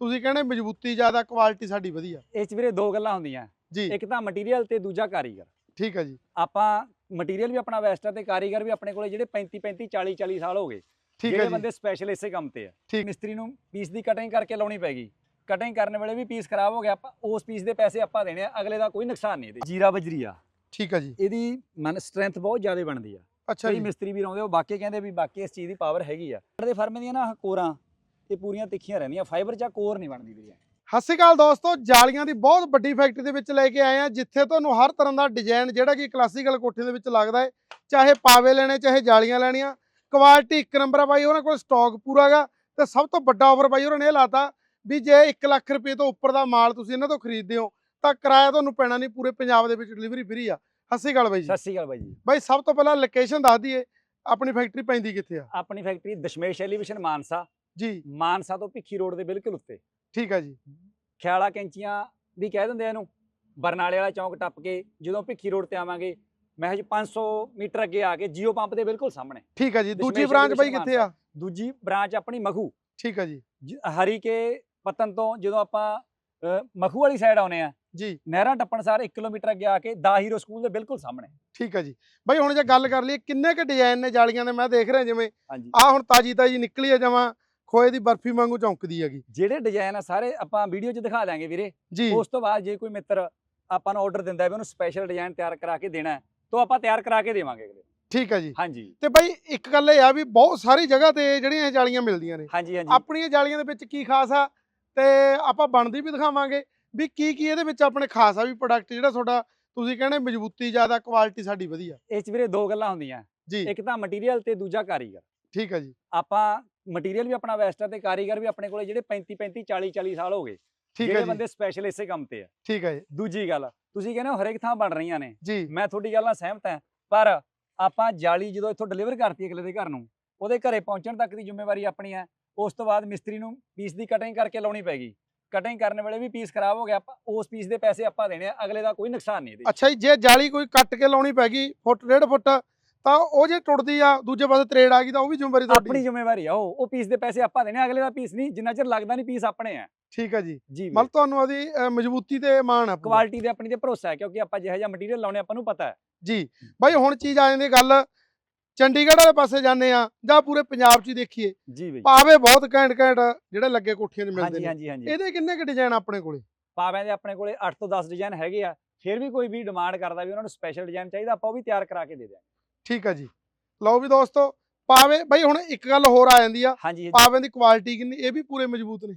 ਤੁਸੀਂ ਕਹਿੰਦੇ ਮਜ਼ਬੂਤੀ ਜ਼ਿਆਦਾ ਕੁਆਲਿਟੀ ਸਾਡੀ ਵਧੀਆ। ਇਸ 'ਚ ਵੀਰੇ ਦੋ ਗੱਲਾਂ ਹੁੰਦੀਆਂ। ਜੀ। ਇੱਕ ਤਾਂ ਮਟੀਰੀਅਲ ਤੇ ਦੂਜਾ ਕਾਰੀਗਰ। ਠੀਕ ਹੈ ਜੀ। ਆਪਾਂ ਮਟੀਰੀਅਲ ਵੀ ਆਪਣਾ ਵੈਸਟ ਆ ਤੇ ਕਾਰੀਗਰ ਵੀ ਆਪਣੇ ਕੋਲੇ ਜਿਹੜੇ 35 35 40 40 ਸਾਲ ਹੋ ਗਏ। ਜਿਹੜੇ ਬੰਦੇ ਸਪੈਸ਼ਲ ਇਸੇ ਕੰਮ ਤੇ ਆ। ਮਿਸਤਰੀ ਨੂੰ ਪੀਸ ਦੀ ਕਟਿੰਗ ਕਰਕੇ ਲਾਉਣੀ ਪੈਗੀ ਕਟਿੰਗ ਕਰਨ ਵੇਲੇ ਵੀ ਪੀਸ ਖਰਾਬ ਹੋ ਗਿਆ ਆਪਾਂ ਉਸ ਪੀਸ ਦੇ ਪੈਸੇ ਆਪਾਂ ਦੇਣੇ ਆ ਅਗਲੇ ਦਾ ਕੋਈ ਨੁਕਸਾਨ ਨਹੀਂ ਇਹਦੇ ਜੀਰਾ ਬਜਰੀ ਆ ਠੀਕ ਹੈ ਜੀ। ਇਹਦੀ ਮਨ ਸਟਰੈਂਥ ਬਹੁਤ ਜ਼ਿਆਦਾ ਬਣਦੀ ਆ। ਅੱਛਾ ਜੀ। ਮਿਸਤਰੀ ਵੀ ਆਉਂਦੇ ਉਹ ਬਾਕੀ ਕਹਿੰਦੇ ਵੀ ਬਾਕੀ ਇਸ ਚੀਜ਼ ਦੀ ਪਾਵਰ ਹੈਗੀ ਆ। ਦੇ ਫਰਮੇ ਦੀਆਂ ਨਾ ਕੋਰਾਂ ਇਹ ਪੂਰੀਆਂ ਤਿੱਖੀਆਂ ਰਹਿੰਦੀਆਂ। ਫਾਈਬਰ ਜਾਂ ਕੋਰ ਨਹੀਂ ਬਣਦੀ ਵੀਰੇ। ਸਤਿ ਸ਼੍ਰੀ ਅਕਾਲ ਦੋਸਤੋ ਜਾਲੀਆਂ ਦੀ ਬਹੁਤ ਵੱਡੀ ਫੈਕਟਰੀ ਦੇ ਵਿੱਚ ਲੈ ਕੇ ਆਏ ਆ ਜਿੱਥੇ ਤੁਹਾਨੂੰ ਹਰ ਤਰ੍ਹਾਂ ਦਾ ਡਿਜ਼ਾਈਨ ਜਿਹੜਾ ਕਿ ਕਲਾਸੀਕਲ ਕੋਠੇ ਦੇ ਵਿੱਚ ਲੱਗਦਾ ਹੈ ਚਾਹੇ ਪਾਵੇ ਲੈਣੇ ਚਾਹੇ ਜਾਲੀਆਂ ਲੈਣੀਆਂ। ਕੁਆਲਿਟੀ ਇੱਕ ਨੰਬਰ ਆ ਬਾਈ ਉਹਨਾਂ ਕੋਲ ਸਟਾਕ ਪੂਰਾ ਹੈਗਾ। ਤੇ ਸਭ ਤੋਂ ਵੱਡਾ ਆਫਰ ਬਾਈ ਉਹਨਾਂ ਨੇ ਇਹ ਲਾਤਾ ਵੀ ਜੇ 1 ਲੱਖ ਰੁਪਏ ਤੋਂ ਉੱਪਰ ਦਾ ਮਾਲ ਤੁਸੀਂ ਇਹਨਾਂ ਤੋਂ ਖਰੀਦਦੇ ਹੋ ਤਾਂ ਕਿਰਾਇਆ ਤੁਹਾਨੂੰ ਪੈਣਾ ਨਹੀਂ ਪੂਰੇ ਪੰਜਾਬ ਦੇ ਵਿੱਚ ਡਿਲੀਵਰੀ ਫ੍ਰੀ ਆ। ਸਤਿ ਸ਼੍ਰੀ ਅਕਾਲ ਬਾਈ ਜੀ। ਸਤਿ ਸ਼੍ਰੀ ਅਕਾਲ ਬਾਈ ਜੀ। ਬਾਈ ਸਭ ਤੋਂ ਪਹਿਲਾਂ ਲੋਕੇਸ਼ਨ ਦੱਸ ਦਈਏ ਆਪਣੀ ਫੈਕਟਰੀ ਪੈਂਦੀ ਕਿੱਥੇ ਆ? ਆਪਣੀ ਫੈਕਟਰੀ ਦਸ਼ਮੇਸ਼ ਐਲੀਵੇਸ਼ਨ ਮਾਨਸਾ। ਜੀ। ਮਾਨਸਾ ਤੋਂ ਭਿੱਖੀ ਰੋਡ ਦੇ ਬਿਲਕੁਲ ਉੱਤੇ। ਠੀਕ ਹੈ ਜੀ। ਖਿਆਲਾ ਕੈਂਚੀਆਂ ਵੀ ਕਹਿ ਦਿੰਦੇ ਆ ਇਹਨੂੰ। ਬਰਨਾਲੇ ਵਾਲਾ ਚੌਂਕ ਟੱਪ ਕੇ ਜਦੋਂ ਭਿੱਖੀ ਰੋਡ ਤੇ ਆਵਾਂਗੇ ਮੈਂ ਜੀ 500 ਮੀਟਰ ਅੱਗੇ ਆ ਕੇ ਜੀਓ ਪੰਪ ਦੇ ਬਿਲਕੁਲ ਸਾਹਮਣੇ। ਠੀਕ ਹੈ ਜੀ। ਦੂਜੀ ਬ੍ਰਾਂਚ ਬਾਈ ਕਿੱਥੇ ਆ? ਦੂਜੀ ਬ੍ਰਾਂਚ ਆਪਣੀ ਮਖੂ। ਠੀਕ ਹੈ ਜੀ। ਹਰੀ ਕੇ ਪਤਨ ਤੋਂ ਜਦੋਂ ਆਪਾਂ ਮਖੂ ਵਾਲੀ ਸਾਈਡ ਆਉਨੇ ਆ ਜੀ। ਨਹਿਰਾਂ ਟੱਪਣ ਸਾਰ 1 ਕਿਲੋਮੀਟਰ ਅੱਗੇ ਆ ਕੇ ਦਾ ਹੀਰੋ ਸਕੂਲ ਦੇ ਬਿਲਕੁਲ ਸਾਹਮਣੇ। ਠੀਕ ਹੈ ਜੀ। ਬਾਈ ਹੁਣ ਜੇ ਗੱਲ ਕਰ ਲਈਏ ਕਿੰਨੇ ਕੁ ਡਿਜ਼ਾਈਨ ਨੇ ਜਾਲੀਆਂ ਦੇ? ਮੈਂ ਦੇਖ ਰਿਹਾ ਜਿਵੇਂ ਹਾਂਜੀ। ਆ ਹੁਣ ਤਾਜੀ ਤਾਜੀ ਨਿਕਲੀ ਹੈ ਜਮਾਂ। ਖੋਏ ਦੀ ਬਰਫੀ ਵਾਂਗੂ ਚੌਂਕਦੀ ਹੈਗੀ। ਜਿਹੜੇ ਡਿਜ਼ਾਈਨ ਆ ਸਾਰੇ ਆਪਾਂ ਵੀਡੀਓ 'ਚ ਦਿਖਾ ਦਾਂਗੇ ਵੀਰੇ। ਜੀ। ਉਸ ਤੋਂ ਬਾਅਦ ਜੇ ਕੋਈ ਮਿੱਤਰ ਆਪਾਂ ਨੂੰ ਆਰਡਰ ਦਿੰਦਾ ਹੈ ਵੀ ਉਹਨੂੰ ਸਪੈਸ਼ਲ ਡਿਜ਼ਾਈਨ ਤਿਆਰ ਕਰਾ ਕੇ ਦੇਣਾ ਹੈ ਤਾਂ ਆਪਾਂ ਤਿਆਰ ਕਰਾ ਕੇ ਦੇਵਾਂਗੇ ਅਗਲੇ। ਠੀਕ ਹੈ ਜੀ। ਹਾਂਜੀ। ਤੇ ਬਾਈ ਇੱਕ ਗੱਲ ਇਹ ਆ ਵੀ ਬਹੁਤ ਸਾਰੀ ਜਗ੍ਹਾ ਤੇ ਜਿਹੜੀਆਂ ਇਹ ਜਾਲੀਆਂ ਮਿਲਦੀਆਂ ਨੇ। ਹਾਂਜੀ ਹਾਂਜੀ। ਆਪਣੀਆਂ ਜਾਲੀਆਂ ਦੇ ਵਿੱਚ ਕੀ ਖਾਸ ਆ ਤੇ ਆਪਾਂ ਬਣਦੀ ਵੀ ਦਿਖਾਵਾਂਗੇ ਵੀ ਕੀ ਕੀ ਇਹਦੇ ਵਿੱਚ ਆਪਣੇ ਖਾਸ ਆ ਵੀ ਪ੍ਰੋਡਕਟ ਜਿਹੜਾ ਤੁਹਾਡਾ ਤੁਸੀਂ ਕਹਿੰਦੇ ਮਜ਼ਬੂਤੀ ਜ਼ਿਆਦਾ ਕੁਆਲਿਟੀ ਸਾਡੀ ਵਧੀਆ। ਇਸ 'ਚ ਵੀਰੇ ਦੋ ਗੱਲਾਂ ਹੁੰਦੀਆਂ। ਜੀ। ਇੱਕ ਤਾਂ ਮਟੀਰੀਅਲ ਤੇ ਦੂਜਾ ਕਾਰੀਗਰ। ਠੀਕ ਹੈ ਜੀ। ਆਪਾਂ ਮਟੀਰੀਅਲ ਵੀ ਆਪਣਾ ਵੈਸਟ ਆ ਤੇ ਕਾਰੀਗਰ ਵੀ ਆਪਣੇ ਕੋਲੇ ਜਿਹੜੇ 35 35 40 40 ਸਾਲ ਹੋ ਗਏ। ਹੈ ਜਿਹੜੇ ਬੰਦੇ ਸਪੈਸ਼ਲ ਇਸੇ ਕੰਮ ਤੇ ਆ। ਠੀਕ ਹੈ ਜੀ। ਦੂਜੀ ਗੱਲ ਤੁਸੀਂ ਕਹਿੰਦੇ ਹੋ ਹਰੇਕ ਥਾਂ ਬਣ ਰਹੀਆਂ ਨੇ। ਮੈਂ ਤੁਹਾਡੀ ਗੱਲ ਨਾਲ ਸਹਿਮਤ ਹਾਂ ਪਰ ਆਪਾਂ ਜਾਲੀ ਜਦੋਂ ਇੱਥੋਂ ਡਿਲੀਵਰ ਕਰਤੀ ਅਗਲੇ ਦੇ ਘਰ ਨੂੰ ਉਹਦੇ ਘਰੇ ਪਹੁੰਚਣ ਤੱਕ ਦੀ ਜ਼ਿੰਮੇਵਾਰੀ ਆਪਣੀ ਹੈ। ਉਸ ਤੋਂ ਬਾਅਦ ਮਿਸਤਰੀ ਨੂੰ ਪੀਸ ਦੀ ਕਟਿੰਗ ਕਰਕੇ ਲਾਉਣੀ ਪੈਗੀ। ਕਟਿੰਗ ਕਰਨ ਵੇਲੇ ਵੀ ਪੀਸ ਖਰਾਬ ਹੋ ਗਿਆ ਆਪਾਂ ਉਸ ਪੀਸ ਦੇ ਪੈਸੇ ਆਪਾਂ ਦੇਣੇ ਆ ਅਗਲੇ ਦਾ ਕੋਈ ਨੁਕਸਾਨ ਨਹੀਂ ਇਹਦੇ। ਅੱਛਾ ਜੀ ਜੇ ਜਾਲੀ ਕੋਈ ਕੱਟ ਕੇ ਲਾਉਣੀ ਪੈ ਗਈ ਫੁੱਟ ਡੇਢ ਫੁੱਟ ਤਾਂ ਉਹ ਜੇ ਟੁੱਟਦੀ ਆ ਦੂਜੇ ਪਾਸੇ ਤਰੇੜ ਆ ਗਈ ਤਾਂ ਉਹ ਵੀ ਜ਼ਿੰਮੇਵਾਰੀ ਆਪਣੀ ਤੁਹਾਡੀ ਜ਼ਿੰਮੇਵਾਰੀ ਆ ਉਹ ਉਹ ਪੀਸ ਦੇ ਪੈਸੇ ਆਪਾਂ ਦੇਣੇ ਆ, ਅਗਲੇ ਦਾ ਪੀਸ ਨਹੀਂ ਜਿੰਨਾ ਚਿਰ ਲੱਗਦਾ ਨਹੀਂ ਪੀਸ ਆਪਣੇ ਆ। ਠੀਕ ਹੈ ਜੀ। ਮਤਲਬ ਤੁਹਾਨੂੰ ਅ, ਮਜ਼ਬੂਤੀ ਤੇ ਮਾਣ ਆ। ਕੁਆਲਿਟੀ ਦੇ ਆਪਣੀ ਤੇ ਭਰੋਸਾ ਹੈ ਕਿਉਂਕਿ ਆਪਾਂ ਜਿਹੋ ਜਿਹਾ ਮਟੀਰੀਅਲ ਲਾਉਣੇ ਆਪਾਂ ਨੂੰ ਪਤਾ ਹੈ। ਜੀ। ਬਾਈ ਹੁਣ ਚੀਜ਼ ਆ ਜਾਂਦੀ ਗੱਲ ਚੰਡੀਗੜ੍ਹ ਵਾਲੇ ਪਾਸੇ ਜਾਂਦੇ ਆ ਜਾਂ ਪੂਰੇ ਪੰਜਾਬ 'ਚ ਹੀ ਦੇਖੀਏ। ਜੀ ਬਈ। ਪਾਵੇ ਬਹੁਤ ਘੈਂਟ ਘੈਂਟ ਜਿਹੜੇ ਲੱਗੇ ਕੋਠੀਆਂ 'ਚ ਮਿਲਦੇ ਨੇ। ਹਾਂਜੀ ਹਾਂਜੀ। ਇਹਦੇ ਕਿੰਨੇ ਕੁ ਡਿਜ਼ਾਈਨ ਆਪਣੇ ਕੋਲੇ? ਪਾਵਿਆਂ ਦੇ ਆਪਣੇ ਕੋਲੇ 8 ਤੋਂ 10 ਡਿਜ਼ਾਈਨ ਹੈਗੇ ਆ। ਫਿਰ ਵੀ ਕੋਈ ਵੀ ਡਿਮਾਂਡ ਕਰਦਾ ਵੀ ਉਹਨਾਂ ਨੂੰ ਸਪੈਸ਼ਲ ਡਿਜ਼ਾਈਨ ਚਾਹੀਦਾ ਆਪਾਂ ਉਹ ਵੀ ਤਿਆਰ ਕਰਾ ਕੇ ਦੇ ਦਿਆਂਗੇ। ਠੀਕ ਆ ਜੀ। ਲਓ ਵੀ ਦੋਸਤੋ ਪਾਵੇ ਬਾਈ ਹੁਣ ਇੱਕ ਗੱਲ ਹੋਰ ਆ ਜਾਂਦੀ ਆ। ਹਾਂਜੀ ਪਾਵਿਆਂ ਦੀ ਕੁਆਲਿਟੀ ਕਿੰਨੀ ਇਹ ਵੀ ਪੂਰੇ ਮਜ਼ਬੂਤ ਨੇ।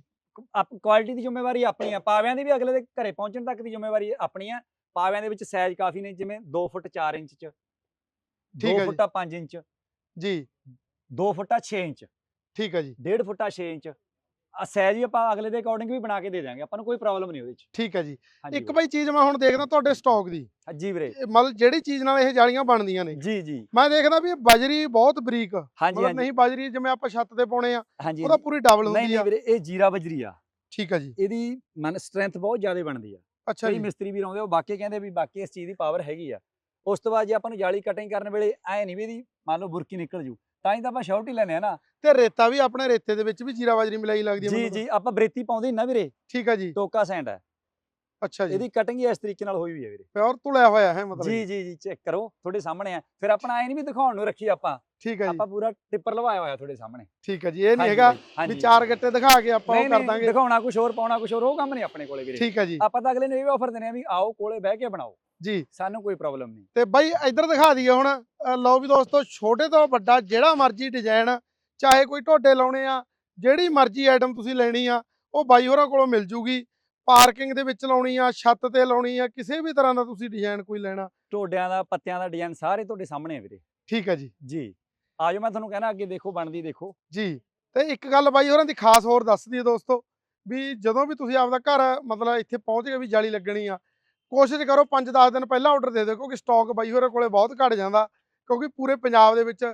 ਆਪ ਕੁਆਲਿਟੀ ਦੀ ਜ਼ਿੰਮੇਵਾਰੀ ਆਪਣੀ ਆ। ਪਾਵਿਆਂ ਦੀ ਵੀ ਅਗਲੇ ਦੇ ਘਰੇ ਪਹੁੰਚਣ ਤੱਕ ਦੀ ਜ਼ਿੰਮੇਵਾਰੀ ਆਪਣੀ ਆ। ਪਾਵਿਆਂ ਦੇ ਵਿੱਚ ਸਾਈਜ਼ ਕਾਫੀ ਨੇ ਜਿਵੇਂ 2 ਫੁੱਟ 4 ਇੰਚ ਚ 2 ਠੀਕ ਹੈ ਜੀ। ਫੁੱਟਾ 5 ਇੰਚ ਜੀ। 2 ਫੁੱਟਾ 6 ਇੰਚ ਠੀਕ ਆ ਜੀ। 1.5 ਫੁੱਟਾ 6 ਇੰਚ ਸਾਈਜ਼ ਵੀ ਆਪਾਂ ਅਗਲੇ ਦੇ ਅਕੋਰਡਿੰਗ ਵੀ ਬਣਾ ਕੇ ਦੇ ਦਿਆਂਗੇ ਆਪਾਂ ਨੂੰ ਕੋਈ ਪ੍ਰੋਬਲਮ ਨਹੀਂ ਉਹਦੇ ਚ। ਠੀਕ ਆ ਜੀ। ਇੱਕ ਬਾਈ ਚੀਜ਼ ਮੈਂ ਹੁਣ ਦੇਖਦਾ ਤੁਹਾਡੇ ਸਟਾਕ ਦੀ। ਜੀ ਵੀਰੇ। ਮਤਲਬ ਜਿਹੜੀ ਚੀਜ਼ ਨਾਲ ਇਹ ਜਾਲੀਆਂ ਬਣਦੀਆਂ ਨੇ। ਜੀ ਜੀ। ਮੈਂ ਦੇਖਦਾ ਵੀ ਇਹ ਬਜਰੀ ਬਹੁਤ ਬਰੀਕ ਮਤਲਬ ਨਹੀਂ ਬਜਰੀ ਜਿਵੇਂ ਆਪਾਂ ਛੱਤ ਤੇ ਪਾਉਣੇ ਆ ਉਹਦਾ ਪੂਰੀ ਡਬਲ ਨਹੀਂ ਹੁੰਦੀ ਨਹੀਂ ਆ। ਵੀਰੇ ਇਹ ਜੀਰਾ ਬਜਰੀ ਆ। ਠੀਕ ਆ ਜੀ। ਇਹਦੀ ਮਨ ਸਟਰੈਂਥ ਬਹੁਤ ਜ਼ਿਆਦਾ ਬਣਦੀ ਆ। ਅੱਛਾ ਜੀ। ਮਿਸਤਰੀ ਵੀ ਆਉਂਦੇ ਉਹ ਬਾਕੀ ਕਹਿੰਦੇ ਵੀ ਬਾਕੀ ਇਸ ਚੀਜ਼ ਦੀ ਪਾਵਰ ਹੈਗੀ ਆ। ਉਸ ਤੋਂ ਬਾਅਦ ਜੇ ਆਪਾਂ ਨੂੰ ਜਾਲੀ ਕਟਿੰਗ ਕਰਨ ਵੇਲੇ ਐ ਨਹੀਂ ਵੀ ਇਹਦੀ ਮੰਨ ਲਓ ਬੁਰਕੀ ਨਿਕਲ ਜੂ। ਤਾਂ ਹੀ ਤਾਂ ਆਪਾਂ ਸ਼ੋਰਟੀ ਲੈਨੇ ਆ ਨਾ। ਤੇ ਰੇਤਾ ਵੀ ਆਪਣੇ ਰੇਤੇ ਦੇ ਵਿੱਚ ਵੀ ਜੀਰਾ ਬਾਜਰੀ ਮਿਲਾਈ ਲੱਗਦੀ ਹੈ ਜੀ। ਜੀ ਆਪਾਂ ਬਰੇਤੀ ਪਾਉਂਦੇ ਨਾ ਵੀਰੇ। ਠੀਕ ਆ ਜੀ। ਟੋਕਾ ਸੈਂਡ ਹੈ। ਅੱਛਾ ਜੀ। ਇਹਦੀ ਕਟਿੰਗ ਇਸ ਤਰੀਕੇ ਨਾਲ ਹੋਈ ਹੋਈ ਹੈ ਵੀਰੇ। ਪਿਓਰ ਤੁਲਿਆ ਹੋਇਆ ਹੈ ਮਤਲਬ ਜੀ ਜੀ ਜੀ ਚੈੱਕ ਕਰੋ ਤੁਹਾਡੇ ਸਾਹਮਣੇ ਆ ਫਿਰ ਆਪਣਾ ਐ ਨਹੀਂ ਵੀ ਦਿਖਾਉਣ ਨੂੰ ਰੱਖੀ ਆਪਾਂ। ਠੀਕ ਹੈ ਜੀ। ਆਪਾਂ ਪੂਰਾ ਟਿੱਪਰ ਲਵਾਇਆ ਹੋਇਆ ਤੁਹਾਡੇ ਸਾਹਮਣੇ। ਠੀਕ ਹੈ ਜੀ ਇਹ ਨਹੀਂ ਹੈਗਾ। ਵੀ ਚਾਰ ਗੱਟੇ ਦਿਖਾ ਕੇ ਆਪਾਂ ਉਹ ਕਰ ਦਾਂਗੇ। ਦਿਖਾਉਣਾ ਕੁਝ ਹੋਰ ਪਾਉਣਾ ਕੁਝ ਹੋਰ ਉਹ ਕੰਮ ਨਹੀਂ ਆਪਣੇ ਕੋਲੇ ਵੀਰੇ। ਠੀਕ ਹੈ ਜੀ। ਆਪਾਂ ਤਾਂ ਅਗਲੇ ਨੂੰ ਇਹ ਵੀ ਆਫਰ ਦਿੰਦੇ ਆ ਵੀ ਆਓ ਕੋਲੇ ਬਹਿ ਕੇ ਬਣਾਓ। ਜੀ। ਸਾਨੂੰ ਕੋਈ ਪ੍ਰੋਬਲਮ ਨਹੀਂ। ਤੇ ਬਾਈ ਇੱਧਰ ਦਿਖਾ ਦਈਏ ਹੁਣ। ਅ, ਲਓ ਵੀ ਦੋਸਤੋ ਛੋਟੇ ਤੋਂ ਵੱਡਾ ਜਿਹੜਾ ਮਰਜ਼ੀ ਡਿਜ਼ਾਈਨ ਚਾਹੇ ਕੋਈ ਢੋਡੇ ਲਾਉਣੇ ਆ ਜਿਹੜੀ ਮਰਜ਼ੀ ਆਈਟਮ ਤੁਸੀਂ ਲੈਣੀ ਆ ਉਹ ਬਾਈ ਹੋਰਾਂ ਕੋਲੋਂ ਮਿਲ ਜੂਗੀ। ਪਾਰਕਿੰਗ ਦੇ ਵਿੱਚ ਲਾਉਣੀ ਆ ਛੱਤ ਤੇ ਲਾਉਣੀ ਆ ਕਿਸੇ ਵੀ ਤਰ੍ਹਾਂ ਦਾ ਤੁਸੀਂ ਡਿਜ਼ਾਈਨ ਕੋਈ ਲੈਣਾ। ਟੋਡਿਆਂ ਦਾ ਪੱਤਿਆਂ ਦਾ ਡਿਜ਼ਾਈਨ ਸਾਰੇ ਤੁਹਾਡੇ ਸਾਹਮਣੇ ਆ ਵੀਰੇ। ਠੀਕ ਹੈ ਜੀ। ਜੀ। ਆਜੋ ਮੈਂ ਤੁਹਾਨੂੰ ਕਹਿਣਾ ਅੱਗੇ ਦੇਖੋ ਬਣਦੀ ਦੇਖੋ। ਜੀ। ਤੇ ਇੱਕ ਗੱਲ ਬਾਈ ਹੋਰਾਂ ਦੀ ਖਾਸ ਹੋਰ ਦੱਸ ਦਈਏ ਦੋਸਤੋ ਵੀ ਜਦੋਂ ਵੀ ਤੁਸੀਂ ਆਪਦਾ ਘਰ ਮਤਲਬ ਇੱਥੇ ਪਹੁੰਚ ਕੇ ਵੀ ਜਾਲੀ ਲੱਗਣੀ ਆ ਕੋਸ਼ਿਸ਼ ਕਰੋ 5-10 ਦਿਨ ਪਹਿਲਾਂ ਆਰਡਰ ਦੇ ਦਿਓ ਕਿਉਂਕਿ ਸਟਾਕ ਬਾਈ ਹੋਰਾਂ ਕੋਲੇ ਬਹੁਤ ਘਟ ਜਾਂਦਾ ਕਿਉਂਕਿ ਪੂਰੇ ਪੰਜਾਬ ਦੇ ਵਿੱਚ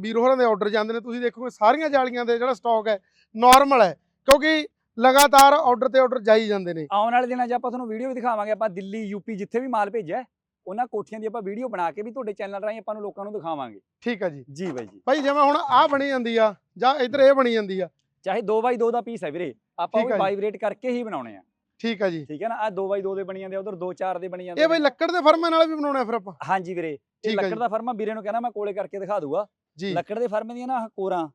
ਵੀਰ ਹੋਰਾਂ ਦੇ ਆਰਡਰ ਜਾਂਦੇ ਨੇ ਤੁਸੀਂ ਦੇਖੋਗੇ ਸਾਰੀਆਂ ਜਾਲੀਆਂ ਦੇ ਜਿਹੜਾ ਸਟਾਕ ਹੈ ਨਾਰਮਲ ਹੈ ਕਿਉਂਕਿ ਲਗਾਤਾਰ ਆਰਡਰ ਤੇ ਆਰਡਰ ਜਾਈ ਜਾਂਦੇ ਨੇ। ਆਉਣ ਵਾਲੇ ਦਿਨਾਂ 'ਚ ਆਪਾਂ ਤੁਹਾਨੂੰ ਵੀਡੀਓ ਵੀ ਦਿਖਾਵਾਂਗੇ ਆਪਾਂ ਦਿੱਲੀ ਯੂਪੀ ਜਿੱਥੇ ਵੀ ਮਾਲ ਭੇਜਿਆ ਉਹਨਾਂ ਕੋਠੀਆਂ ਦੀ ਆਪਾਂ ਵੀਡੀਓ ਬਣਾ ਕੇ ਵੀ ਤੁਹਾਡੇ ਚੈਨਲ ਰਾਹੀਂ ਆਪਾਂ ਨੂੰ ਲੋਕਾਂ ਨੂੰ ਦਿਖਾਵਾਂਗੇ। ਠੀਕ ਹੈ ਜੀ। ਜੀ ਬਾਈ ਜੀ। ਬਾਈ ਜਿਵੇਂ ਹੁਣ ਆਹ ਬਣੀ ਜਾਂਦੀ ਆ ਜਾਂ ਇੱਧਰ ਇਹ ਬਣੀ ਜਾਂਦੀ ਆ। ਚਾਹੇ 2x2 ਦਾ ਪੀਸ ਹੈ ਵੀਰੇ ਆਪਾਂ ਉਹ ਆ। ਵਾਈਬ੍ਰੇਟ ਕਰਕੇ ਹੀ ਬਣਾਉਣੇ ਆ। ਠੀਕ ਆ ਜੀ। ਠੀਕ ਹੈ ਨਾ ਆ 2x2 ਦੇ ਬਣੀ ਜਾਂਦੇ ਉਧਰ 2-4 ਦੇ ਬਣੀ ਜਾਂਦੇ ਇਹ ਬਈ। ਲੱਕੜ ਦੇ ਫਰਮਾਂ ਨਾਲ ਵੀ ਬਣਾਉਣਾ ਫਿਰ ਆਪਾਂ। ਹਾਂਜੀ ਵੀਰੇ ਇਹ ਆ ਲੱਕੜ ਜੀ। ਦਾ ਫਰਮਾ ਵੀਰੇ ਨੂੰ ਕਹਿਣਾ ਮੈਂ ਕੋਲੇ ਕਰਕੇ ਦਿਖਾ ਦੂਗਾ। ਜੀ। ਲੱਕੜ ਦੇ ਫਰਮੇ ਦੀਆਂ ਨਾ ਕੋਰਾਂ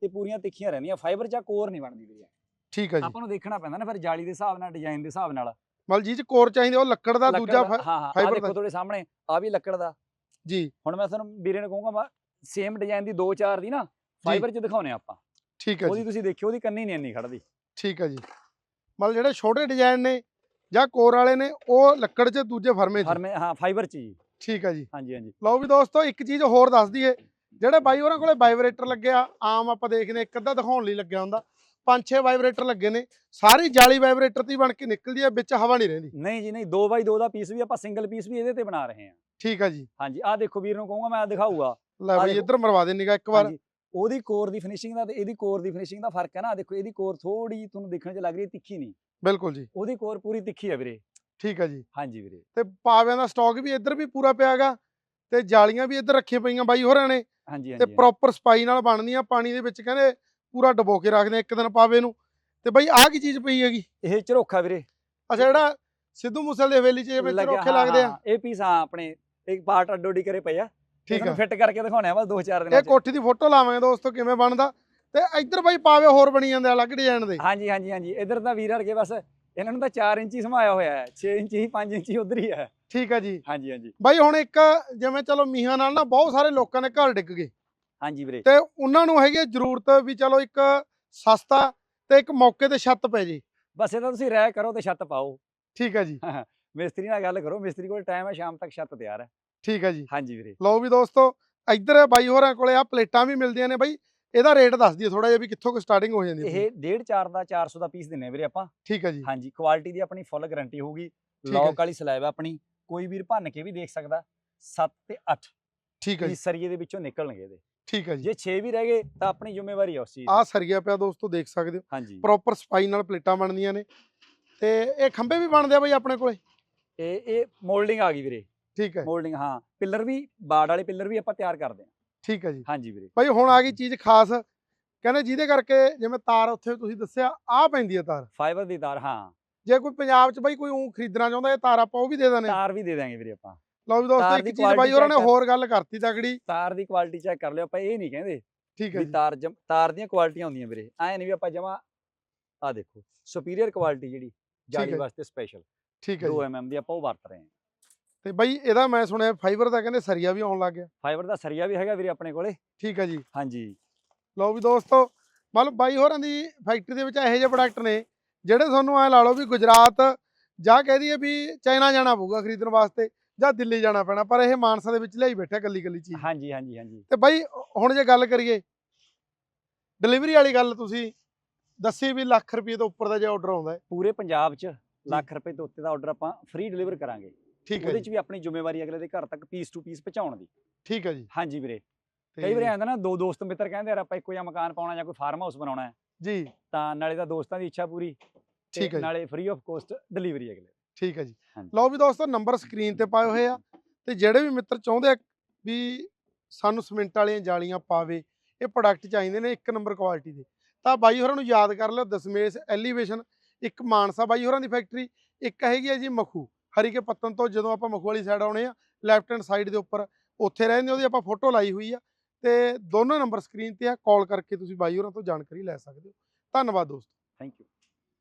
ਤੇ ਪੂਰੀਆਂ ਤਿੱਖੀਆਂ ਰਹਿੰਦੀਆਂ ਫਾਈਬਰ ਚ ਆਹ ਕੋਰ ਨਹੀਂ ਬਣਦੀ ਵੀਰੇ। ਠੀਕ ਆ ਜੀ। ਆਪਾਂ ਨੂੰ ਦੇਖਣਾ ਪੈਂਦਾ ਨਾ ਫਿਰ ਜਾਲੀ ਦੇ ਹਿਸਾਬ ਨਾਲ ਡਿਜ਼ਾਈਨ ਦੇ ਹਿਸਾਬ ਨਾਲ। ਮਤਲਬ ਜੀ ਚ ਕੋਰ ਚਾਹੀਦੇ ਉਹ ਲੱਕੜ ਦਾ ਦੂਜਾ ਦਾ- ਫ- ਹਾਂ ਹਾਂ ਆ fiber ਦੇਖੋ। ਤੁਹਾਡੇ ਸਾਹਮਣੇ ਆ ਵੀ ਲੱਕੜ ਦਾ। ਜੀ। ਹੁਣ ਮੈਂ ਤੁਹਾਨੂੰ ਵੀਰੇ ਨੂੰ ਕਹੂੰਗਾ ਸੇਮ ਡਿਜ਼ਾਈਨ ਦੀ 2-4 ਦੀ ਨਾ ਫਾਈਬਰ ਚ ਦਿਖਾਉਣੇ ਆਪਾਂ। ਠੀਕ ਆ ਉਹਦੀ ਜੀ। ਤੁਸੀਂ ਦੇਖਿਓ ਉਹਦੀ ਕੰਨੀ ਨਹੀਂ ਇੰਨੀ ਖੜਦੀ ਠੀਕ ਆ ਜੀ। ਮਤਲਬ ਜਿਹੜੇ ਛੋਟੇ ਡਿਜ਼ਾਈਨ ਨੇ ਜਾਂ ਕੋਰ ਵਾਲੇ ਨੇ ਉਹ ਲੱਕੜ 'ਚ ਦੂਜੇ ਫਰਮੇ 'ਚ। ਫਰਮੇ ਹਾਂ ਫਾਈਬਰ ਚ ਜੀ। ਠੀਕ ਆ ਜੀ। ਹਾਂਜੀ ਹਾਂਜੀ। ਲਓ ਵੀ ਦੋਸਤੋ ਇੱਕ ਚੀਜ਼ ਹੋਰ ਦੱਸ ਦਈਏ। ਜਿਹੜੇ ਬਾਈ ਹੋਰਾਂ ਕੋਲੇ ਵਾਈਬ੍ਰੇਟਰ ਲੱਗਿਆ ਆਮ ਆਪਾਂ ਦੇਖਦੇ ਹਾਂ, ਇੱਕ ਅੱਧਾ ਦਿਖਾਉਣ ਲਈ ਲੱਗਿਆ ਹੁੰਦਾ। ਪੰਜ ਛੇ ਵਾਈਬ੍ਰੇਟਰ ਲੱਗੇ ਨੇ। ਸਾਰੀ ਜਾਲੀ ਵਾਈਬ੍ਰੇਟਰ ਤੇ ਹੀ ਬਣ ਕੇ ਨਿਕਲਦੀ ਹੈ ਵਿੱਚ ਹਵਾ ਨਹੀਂ ਰਹਿੰਦੀ। ਨਹੀਂ ਜੀ ਨਹੀਂ 2x2 ਦਾ ਪੀਸ ਵੀ ਆਪਾਂ ਸਿੰਗਲ ਪੀਸ ਵੀ ਇਹਦੇ ਤੇ ਬਣਾ ਰਹੇ ਹਾਂ। ਠੀਕ ਆ ਜੀ। ਹਾਂਜੀ ਆਹ ਦੇਖੋ ਵੀਰ ਨੂੰ ਕਹੂੰਗਾ ਮੈਂ ਦਿਖਾਊਗਾ। ਲੈ ਬਈ। ਇੱਧਰ ਮਰਵਾ ਦੇ ਨਿਗਾ ਇੱਕ ਵਾਰ। ਉਹਦੀ ਕੋਰ ਦੀ ਫਿਨਿਸ਼ਿੰਗ ਦਾ ਤੇ ਇਹਦੀ ਕੋਰ ਦੀ ਫਿਨਿਸ਼ਿੰਗ ਦਾ ਫ਼ਰਕ ਹੈ ਨਾ। ਦੇਖੋ ਇਹਦੀ ਕੋਰ ਥੋੜੀ ਤੁਹਾਨੂੰ ਦੇਖਣ ਚ ਲੱਗ ਰਹੀ ਹੈ ਤਿੱਖੀ ਨਹੀਂ। ਬਿਲਕੁਲ ਜੀ। ਉਹਦੀ ਕੋਰ ਪੂਰੀ ਤਿੱਖੀ ਹੈ ਵੀਰੇ। ਠੀਕ ਆ ਜੀ। ਹਾਂਜੀ ਵੀਰੇ। ਤੇ ਪਾਵਿਆਂ ਦਾ ਸਟਾਕ ਵੀ ਇੱਧਰ ਵੀ ਪੂਰਾ ਪਿਆਗਾ ਤੇ ਜਾਲੀਆਂ ਵੀ ਇੱਧਰ ਰੱਖੀਆਂ ਪਈਆਂ ਬਾਈ ਹੋਰਾਂ ਨੇ। ਹਾਂਜੀ ਤੇ ਪ੍ਰੋਪਰ ਸਪਾਈ ਨਾਲ ਬਣਦੀਆਂ ਪਾਣੀ ਦੇ ਵਿੱਚ ਕਹਿੰਦੇ ਪੂਰਾ ਡਬੋ ਕੇ ਰੱਖਦੇ ਆ ਇੱਕ ਦਿਨ ਪਾਵੇ ਨੂੰ। ਤੇ ਬਾਈ ਆਹ ਕੀ ਚੀਜ਼ ਪਈ ਹੈਗੀ? ਇਹ ਝਰੋਖਾ ਵੀਰੇ। ਅੱਛਾ ਜਿਹੜਾ ਸਿੱਧੂ ਮੂਸੇਵਾਲੇ ਦੀ ਹਵੇਲੀ 'ਚ ਜਿਵੇਂ ਲੱਗਿਆ- ਰੋਖੇ ਹਾਂ, ਲੱਗਦੇ ਆ। ਹਾਂ, ਇਹ ਪੀਸ ਹਾਂ ਆਪਣੇ ਇੱਕ ਪਾਰਟ ਅੱਡੋ ਅੱਡੀ ਕਰੇ ਪਏ ਆ। ਠੀਕ ਆ। ਫਿੱਟ ਕਰਕੇ ਦਿਖਾਉਣੇ ਆ ਬਸ 2-4 ਦਿਨਾਂ ਇਹ ਕੋਠੀ ਦੀ ਫੋਟੋ ਲਾਵਾਂਗੇ ਦੋਸਤੋ ਕਿਵੇਂ ਬਣਦਾ? ਤੇ ਇੱਧਰ ਬਾਈ ਪਾਵੇ ਹੋਰ ਬਣੀ ਜਾਂਦੇ ਅਲੱਗ ਡਿਜ਼ਾਈਨ ਦੇ। ਹਾਂਜੀ ਹਾਂਜੀ ਹਾਂਜੀ। ਇਧਰ ਤਾਂ ਵੀਰ ਹਰਕੇ ਬਸ ਇਹਨਾਂ ਨੂੰ ਤਾਂ 4 ਇੰਚੀ ਸਮਾਇਆ ਹੋਇਆ ਹੈ 6 ਇੰਚੀ 5 ਇੰਚੀ ਉਧਰ ਹੀ ਹੈ। ਠੀਕ ਆ ਜੀ। ਹਾਂਜੀ ਹਾਂਜੀ। ਬਾਈ ਹੁਣ ਇੱਕ ਜਿਵੇਂ ਚਲੋ ਮੀਂਹਾਂ ਨਾਲ ਨਾ ਬਹੁਤ ਸਾਰੇ ਲੋਕਾਂ ਦੇ ਘਰ ਡਿੱਗ ਗਏ। ਹਾਂਜੀ ਵੀਰੇ। ਤੇ ਉਹਨਾਂ ਨੂੰ ਹੈਗੀ ਜ਼ਰੂਰਤ ਵੀ ਚਲੋ ਇੱਕ ਸਸਤਾ ਤੇ ਇੱਕ ਮੌਕੇ ਤੇ ਛੱਤ ਪੈ ਜੇ। ਬਸ ਇਹਦਾ ਤੁਸੀਂ ਰਹਿ ਕਰੋ ਤੇ ਛੱਤ ਪਾਓ। ਠੀਕ ਆ ਜੀ। ਮਿਸਤਰੀ ਨਾਲ ਗੱਲ ਕਰੋ। ਮਿਸਤਰੀ ਕੋਲ ਟਾਈਮ ਹੈ ਸ਼ਾਮ ਤੱਕ ਛੱਤ ਤਿਆਰ ਹੈ। ਠੀਕ ਆ ਜੀ। ਹਾਂਜੀ ਵੀਰੇ। ਲਓ ਵੀ ਦੋਸਤੋ ਇੱਧਰ ਬਾਈ ਹੋਰਾਂ ਕੋਲੇ ਆ ਪਲੇਟਾਂ ਵੀ ਮਿਲਦੀਆਂ ਨੇ ਬਾਈ। ਇਹਦਾ ਰੇਟ ਦੱਸ ਦਈਏ ਥੋੜਾ ਜਿਹਾ ਵੀ ਕਿੱਥੋਂ ਕੁ ਸਟਾਰਟਿੰਗ ਹੋ ਜਾਂਦੀ ਹੈ ਇਹ 1.5 4 ਦਾ 400 ਦਾ ਪੀਸ ਦਿੰਨੇ ਵੀਰੇ ਆਪਾਂ। ਠੀਕ ਆ ਜੀ। ਹਾਂਜੀ ਕੁਆਲਿਟੀ ਦੀ ਆਪਣੀ ਫੁੱਲ ਗਾਰੰਟੀ ਹੋਊਗੀ। ਹੈ ਲੌਕ। ਵਾਲੀ ਸਲੈਬ ਆਪਣੀ। ਕੋਈ ਵੀਰ ਭੰਨ ਕੇ ਵੀ ਦੇਖ ਸਕਦਾ। 7 ਤੇ 8 ਠੀਕ ਆ ਜੀ। ਸਰੀਏ ਦੇ ਵਿੱਚੋਂ ਨਿਕਲਣਗੇ ਇਹਦੇ। ਠੀਕ ਆ ਜੀ। ਜੇ 6 ਵੀ ਰਹਿ ਗਏ ਤਾਂ ਆਪਣੀ ਜ਼ਿੰਮੇਵਾਰੀ ਹੈ ਉਸ ਚੀਜ਼ ਦੀ। ਆ ਸਰੀਆ ਪਿਆ ਦੋਸਤੋ ਦੇਖ ਸਕਦੇ ਹੋ। ਹਾਂਜੀ। ਪ੍ਰੋਪਰ ਸਫ਼ਾਈ ਨਾਲ ਪਲੇਟਾਂ ਬਣਦੀਆਂ ਨੇ। ਤੇ ਇਹ ਖੰਭੇ ਵੀ ਬਣਦੇ ਆ ਬਾਈ ਆਪਣੇ ਕੋਲੇ? ਇਹ ਇਹ ਮੋਲਡਿੰਗ ਆ ਗਈ ਵੀਰੇ। ਠੀਕ ਹੈ ਮੋਲਡਿੰਗ ਹਾਂ ਪਿੱਲਰ ਵੀ ਬਾੜ ਵਾਲੇ ਪਿੱਲਰ ਵੀ ਆਪਾਂ ਤਿਆਰ ਕਰਦੇ ਹਾਂ। ਠੀਕ ਹੈ ਜੀ। ਹਾਂਜੀ ਵੀਰੇ। ਬਾਈ ਹੁਣ ਆ ਗਈ ਚੀਜ਼ ਖਾਸ। ਕਹਿੰਦੇ ਜਿਹਦੇ ਕਰਕੇ ਜਿਵੇਂ ਤਾਰ ਉੱਥੇ ਤੁਸੀਂ ਦੱਸਿਆ ਆ ਪੈਂਦੀ ਹੈ ਤਾਰ। ਫਾਈਬਰ ਦੀ ਤਾਰ ਹਾਂ। ਜੇ ਕੋਈ ਪੰਜਾਬ 'ਚ ਬਾਈ ਕੋਈ ਉਹ ਖਰੀਦਣਾ ਚਾਹੁੰਦਾ ਇਹ ਤਾਰ ਆਪਾਂ ਉਹ ਵੀ ਦੇ ਹਾਂ। ਤਾਰ ਵੀ ਦੇ ਦਾਂਗੇ ਵੀਰੇ ਆਪਾਂ। ਲਓ ਵੀ ਦੋਸਤੋ ਇੱਕ ਚੀਜ਼ ਬਾਈ ਹੋਰਾਂ ਨੇ ਹੋਰ ਗੱਲ ਕਰਤੀ ਤਗੜੀ ਤਾਰ ਦੀ ਕੁਆਲਿਟੀ ਚੈੱਕ ਕਰ ਲਿਓ ਆਪਾਂ ਇਹ ਨਹੀਂ ਕਹਿੰਦੇ ਠੀਕ ਹੈ ਵੀ ਤਾਰ ਤਾਰ ਦੀਆਂ ਕੁਆਲਿਟੀਆਂ ਹੁੰਦੀਆਂ ਵੀਰੇ। ਐ ਨਹੀਂ ਵੀ ਆਪਾਂ ਜਮਾ ਆ ਦੇਖੋ ਸੁਪੀਰੀਅਰ ਕੁਆਲਿਟੀ ਜਿਹੜੀ ਜਾਲੀ। ਵਾਸਤੇ ਸਪੈਸ਼ਲ ਠੀਕ ਹੈ 2 ਜੀ। Mm ਦੀ ਆਪਾਂ ਉਹ ਵਰਤ ਰਹੇ ਹਾਂ। ਤੇ ਬਾਈ ਇਹਦਾ ਮੈਂ ਸੁਣਿਆ ਫਾਈਬਰ ਦਾ ਕਹਿੰਦੇ ਸਰੀਆ ਵੀ ਆਉਣ ਲੱਗ ਗਿਆ। ਫਾਈਬਰ ਦਾ ਸਰੀਆ ਵੀ ਹੈਗਾ ਵੀਰੇ ਆਪਣੇ ਕੋਲੇ। ਠੀਕ ਹੈ ਜੀ। ਹਾਂਜੀ। ਲਓ ਵੀ ਦੋਸਤੋ ਮਤਲਬ ਬਾਈ ਹੋਰਾਂ ਦੀ ਫੈਕਟਰੀ ਦੇ ਵਿੱਚ ਇਹੋ ਜਿਹੇ ਪ੍ਰੋਡਕਟ ਨੇ ਜਿਹੜੇ ਤੁਹਾਨੂੰ ਐ ਲਾ ਲਓ ਵੀ ਗੁਜਰਾਤ ਜਾਂ ਕਹਿ ਦਈਏ ਵੀ ਚਾਈਨਾ ਜਾਣਾ ਪਊਗਾ ਖਰੀਦਣ ਵਾਸਤੇ ਜਾਂ ਦਿੱਲੀ ਜਾਣਾ ਪੈਣਾ ਪਰ ਇਹ ਮਾਨਸਾ ਦੇ ਵਿੱਚ ਲਿਆਈ ਬੈਠਾ ਕੱਲੀ ਕੱਲੀ ਚੀਜ਼। ਹਾਂਜੀ ਹਾਂਜੀ ਹਾਂਜੀ। ਤੇ ਬਾਈ ਹੁਣ ਜੇ ਗੱਲ ਕਰੀਏ ਡਿਲੀਵਰੀ ਵਾਲੀ ਗੱਲ ਤੁਸੀਂ ਦੱਸੀ ਵੀ ਲੱਖ ਰੁਪਏ ਤੋਂ ਉੱਪਰ ਦਾ ਜੇ ਆਰਡਰ ਆਉਂਦਾ ਹੈ। ਪੂਰੇ ਪੰਜਾਬ 'ਚ ਲੱਖ ਰੁਪਏ ਤੋਂ ਉੱਤੇ ਦਾ ਆਰਡਰ ਆਪਾਂ ਫ੍ਰੀ ਡਿਲੀਵਰ ਕਰਾਂਗੇ। ਠੀਕ ਹੈ ਉਹਦੇ 'ਚ ਵੀ ਆਪਣੀ ਜ਼ਿੰਮੇਵਾਰੀ ਅਗਲੇ ਦੇ ਘਰ ਤੱਕ ਪੀਸ ਟੂ ਪੀਸ ਪਹੁੰਚਾਉਣ ਦੀ। ਠੀਕ ਹੈ ਜੀ। ਹਾਂਜੀ ਵੀਰੇ। ਕਈ ਵਾਰ ਆਉਂਦਾ ਨਾ ਦੋ ਦੋਸਤ ਮਿੱਤਰ ਕਹਿੰਦੇ ਯਾਰ ਆਪਾਂ ਇੱਕੋ ਜਿਹਾ ਮਕਾਨ ਪਾਉਣਾ ਜਾਂ ਕੋਈ ਫਾਰਮ ਹਾਊਸ ਬਣਾਉਣਾ ਹੈ। ਜੀ। ਤਾਂ ਨਾਲੇ ਤਾਂ ਦੋਸਤਾਂ ਦੀ ਇੱਛਾ ਪੂਰੀ। ਠੀਕ ਹੈ। ਨਾਲੇ ਫ੍ਰੀ ਆਫ ਕੋਸਟ ਡਿਲੀਵਰੀ ਅਗਲੇ ਠੀਕ ਹੈ ਜੀ। ਲਓ ਵੀ ਦੋਸਤੋ ਨੰਬਰ ਸਕਰੀਨ ਤੇ ਪਾਏ ਹੋਏ ਆ। ਤੇ ਜਿਹੜੇ ਵੀ ਮਿੱਤਰ ਚਾਹੁੰਦੇ ਆ ਵੀ ਸਾਨੂੰ ਸਿਮੈਂਟ ਵਾਲੀਆਂ ਜਾਲੀਆਂ ਪਾਵੇ ਇਹ ਪ੍ਰੋਡਕਟ ਚਾਹੀਦੇ ਨੇ ਇੱਕ ਨੰਬਰ ਕੁਆਲਿਟੀ ਦੇ। ਤਾਂ ਬਾਈ ਹੋਰਾਂ ਨੂੰ ਯਾਦ ਕਰ ਲਿਓ ਦਸਮੇਸ਼ ਐਲੀਵੇਸ਼ਨ ਇੱਕ ਮਾਨਸਾ ਬਾਈ ਹੋਰਾਂ ਦੀ ਫੈਕਟਰੀ ਇੱਕ ਹੈਗੀ ਹੈ ਜੀ ਮਖੂ। ਹਰੀਕੇ ਪੱਤਨ ਤੋਂ ਜਦੋਂ ਆਪਾਂ ਮਖੂ ਵਾਲੀ ਸਾਈਡ ਆਉਣੇ ਆ ਲੈਫਟ ਹੈਂਡ ਸਾਈਡ ਦੇ ਉੱਪਰ, ਉੱਥੇ ਰਹਿੰਦੇ ਉਹਦੀ ਆਪਾਂ ਫੋਟੋ ਲਾਈ ਹੋਈ ਆ ਤੇ ਦੋਨੋਂ ਨੰਬਰ ਸਕਰੀਨ ਤੇ ਆ ਕਾਲ ਕਰਕੇ ਤੁਸੀਂ ਬਾਈ ਹੋਰਾਂ ਤੋਂ ਜਾਣਕਾਰੀ ਲੈ ਸਕਦੇ ਹੋ। ਧੰਨਵਾਦ ਦੋਸਤੋ। Thank you